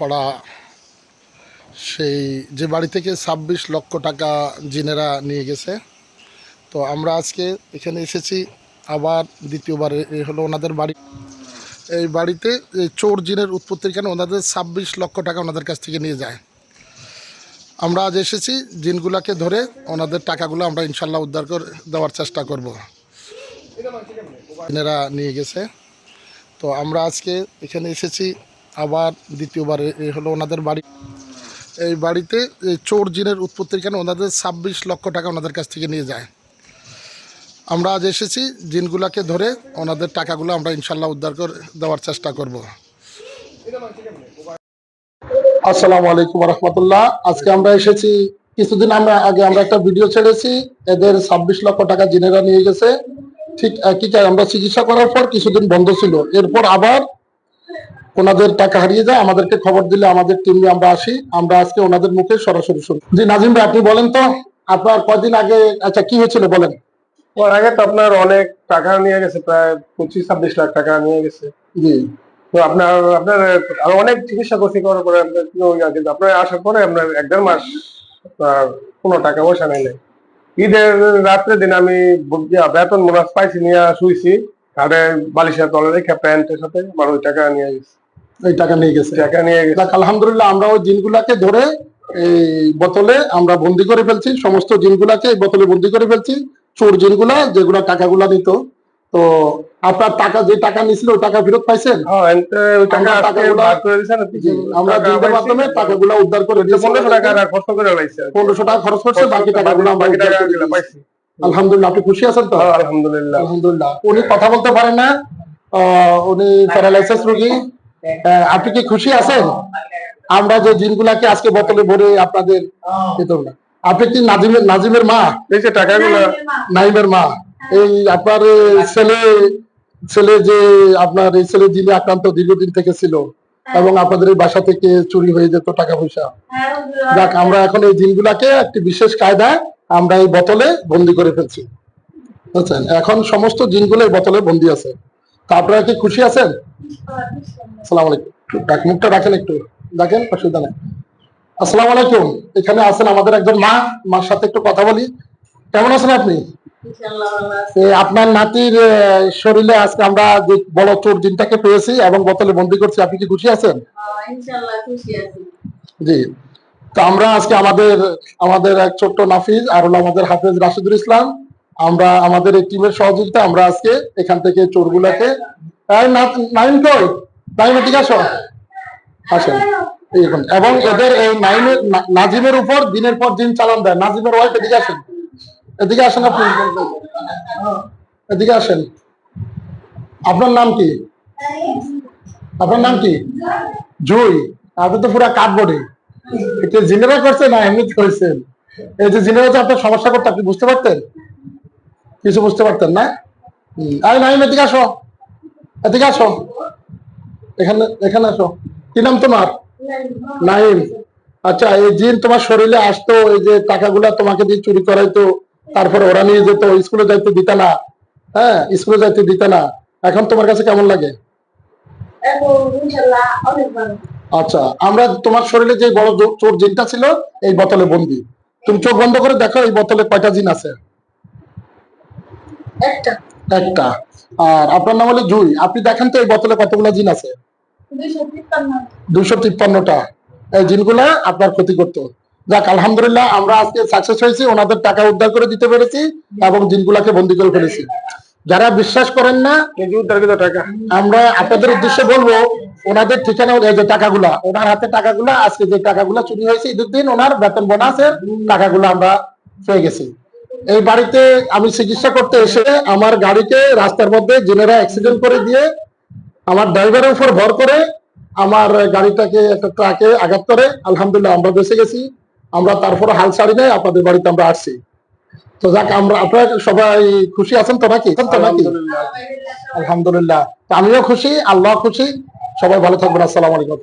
পাড়া সেই যে বাড়ি থেকে ছাব্বিশ লক্ষ টাকা জিনেরা নিয়ে গেছে। তো আমরা আজকে এখানে এসেছি, আবার দ্বিতীয়বার হলো ওনাদের বাড়ি। এই বাড়িতে এই চোর জিনের উৎপত্তির কেন ওনাদের ছাব্বিশ লক্ষ টাকা ওনাদের কাছ থেকে নিয়ে যায়। আমরা আজ এসেছি, জিনগুলাকে ধরে ওনাদের টাকাগুলো আমরা ইনশাল্লাহ উদ্ধার করে দেওয়ার চেষ্টা করব। জিনেরা নিয়ে গেছে। তো আমরা আজকে এখানে এসেছি আবার দ্বিতীয়বার এ- হলো ওনাদের বাড়ি। এই বাড়িতে এই চোর জিনের উৎপত্তির কেন? ওনাদের ছাব্বিশ লক্ষ টাকা ওনাদের কাছ থেকে নিয়ে যায়। আমরা আজ এসেছি, জিনগুলাকে ধরে ওনাদের টাকাগুলো আমরা ইনশাল্লাহ উদ্ধার করে দেওয়ার চেষ্টা করব। আসসালামু আলাইকুম রহমতুল্লাহ আজকে আমরা এসেছি, কিছুদিন আমরা আগে আমরা একটা ভিডিও ছেড়েছি, এদের ছাব্বিশ লক্ষ টাকা জিনেরা নিয়ে গেছে। ঠিক কাজ আমরা চিকিৎসা করার পর কিছুদিন বন্ধ ছিল। এরপর আবার ওনাদের টাকা হারিয়ে যায় আমাদেরকে খবর দিলে আমাদের টিম নিয়ে আমরা আসি আমরা আজকে ওনাদের মুখে সরাসরি শুনি। জি নাজিম ভাই আপনি বলেন তো আপনার কয়দিন আগে আচ্ছা কি হয়েছিল বলেন? ওর আগে তো আপনার অনেক টাকা নিয়ে গেছে প্রায় পঁচিশ ছাব্বিশ লাখ টাকা নিয়ে গেছে। জি। তো আপনার আপনার আরও অনেক চিকিৎসা করছি করার পরে আপনার কিন্তু আপনার আসার পরে আপনার এক দেড় মাস আপনার কোনো টাকা পয়সা নেই নাই। ঈদের রাত্রে দিন আমি বেতন বোনাস পাইছি নিয়ে শুইছি। আরে বালিশের তলে রেখে প্যান্টের সাথে আমার ওই টাকা নিয়ে গেছে। এই টাকা নিয়ে গেছে। টাকা নিয়ে গেছে। আলহামদুলিল্লাহ আমরা ওই জিনগুলাকে ধরে এই বোতলে আমরা বন্দি করে ফেলছি সমস্ত জিনগুলাকে এই বোতলে বন্দি করে ফেলছি চোর জিনগুলা যেগুলা টাকাগুলা নিত। তো আপনার টাকা যে টাকা নিছিল ওই টাকা ফেরত পাইছেন? হ্যাঁ আমরা মাধ্যমে টাকাগুলা উদ্ধার করে দিয়েছি। পনেরোশো টাকা খরচ করছে বাকি টাকাগুলো আমরা আলহামদুলিল্লাহ আপনি খুশি আছেন তো? হ্যাঁ, আলহামদুলিল্লাহ। আলহামদুলিল্লাহ। উনি কথা বলতে পারেন না। আহ, উনি প্যারালাইসিস রোগী। আপনি কি খুশি আছেন? আমরা যে জিনগুলাকে আজকে বোতলে ভরে আপনাদের না আপনি কি নাজিমের নাজিমের মা? এই যে টাকাগুলো। নাইমের মা। এই আপনার ছেলে ছেলে যে আপনার এই ছেলে যিনি আক্রান্ত দীর্ঘদিন থেকে ছিল এবং আপনাদের এই বাসা থেকে চুরি হয়ে যেত টাকা পয়সা যাক আমরা এখন এই জিনগুলাকে একটি বিশেষ কায়দায় আমরা এই বোতলে বন্দি করে ফেলছি। বুঝছেন? এখন সমস্ত জিনগুলো এই বোতলে বন্দি আছে। তা আপনারা কি খুশি আছেন? আসসালামু আলাইকুম। মুখটা রাখেন একটু। দেখেন অসুবিধা নেই আসসালামু আলাইকুম। এখানে আছেন আমাদের একজন মা। মার সাথে একটু কথা বলি। কেমন আছেন আপনি? আপনার নাতির শরীরে আজকে আমরা যে বড় চোর দিনটাকে পেয়েছি এবং বোতলে বন্দি করছি। আপনি কি খুশি আছেন? জি। তো আমরা আজকে আমাদের আমাদের এক ছোট্ট নাফিজ আর হলো আমাদের হাফেজ রাশিদুল ইসলাম। আমরা, আমাদের এই টিমের সহযোগিতা, আমরা আজকে এখান থেকে চোরগুলাকে এই না- নাইম কই নাইম ঠিক আসো। আসেন। এবং এদের এই নাজিমের উপর দিনের পর দিন চালান দেয়। নাজিমের ওয়াইফ এদিকে আসেন। এদিকে আসেন আপনি। এদিকে আসেন। আপনার নাম কি? আপনার নাম কি? জুই। আপনি তো পুরা কাঠবোর্ডে এটা জিনেরা করছে না, এমনি করেছেন এই যে জিনেরা আপনার সমস্যা করতে, আপনি বুঝতে পারতেন? কিছু বুঝতে পারতেন না। আরে নাইম এদিকে আসো। এদিকে আসো। এখানে এখানে আসো। কি নাম তোমার? নাইম আচ্ছা এই জিন তোমার শরীরে আসতো, এই যে টাকাগুলা তোমাকে দিয়ে চুরি করাইতো, তারপরে ওরা নিয়ে যেত, স্কুলে যাইতে দিতে না। হ্যাঁ স্কুলে যাইতে দিতে না। এখন তোমার কাছে কেমন লাগে? আচ্ছা আমরা তোমার শরীরে যে বড় চোর জিনটা ছিল, এই বোতলে বন্দি। তুমি চোখ বন্ধ করে দেখো, এই বোতলে কয়টা জিন আছে? একটা। একটা। আর আপনার নাম হলো জুই। আপনি দেখেন তো এই বোতলে কতগুলো জিন আছে? দুইশো তিপ্পান্নটা। এই জিনগুলা আপনার ক্ষতি করতো। যাক আলহামদুলিল্লাহ আমরা আজকে সাকসেস হয়েছি ওনাদের টাকা উদ্ধার করে দিতে পেরেছি এবং জিনগুলাকে বন্দি করে ফেলেছি। যারা বিশ্বাস করেন না টাকা। আমরা আপনাদের উদ্দেশ্যে বলব ওনাদের ঠিকানা এই যে টাকাগুলা ওনার হাতে টাকাগুলা আজকে যে টাকাগুলা চুরি হয়েছে ঈদের দিন ওনার বেতন বোনাসের টাকাগুলো আমরা পেয়ে গেছি। এই বাড়িতে আমি চিকিৎসা করতে এসে আমার গাড়িকে রাস্তার মধ্যে জেনেরা অ্যাক্সিডেন্ট করে দিয়ে আমার ড্রাইভারের উপর ভর করে আমার গাড়িটাকে একটা ট্রাকে আঘাত করে। আলহামদুলিল্লাহ আমরা বেঁচে গেছি। আমরা তারপরে হাল ছাড়ি নাই আপনাদের বাড়িতে আমরা আসছি। তো যাক আমরা আপনারা সবাই খুশি আছেন তো নাকি? তো নাকি? আলহামদুলিল্লাহ। আলহামদুলিল্লাহ। আমিও খুশি আল্লাহ খুশি। সবাই ভালো থাকবেন। আসসালামু আলাইকুম।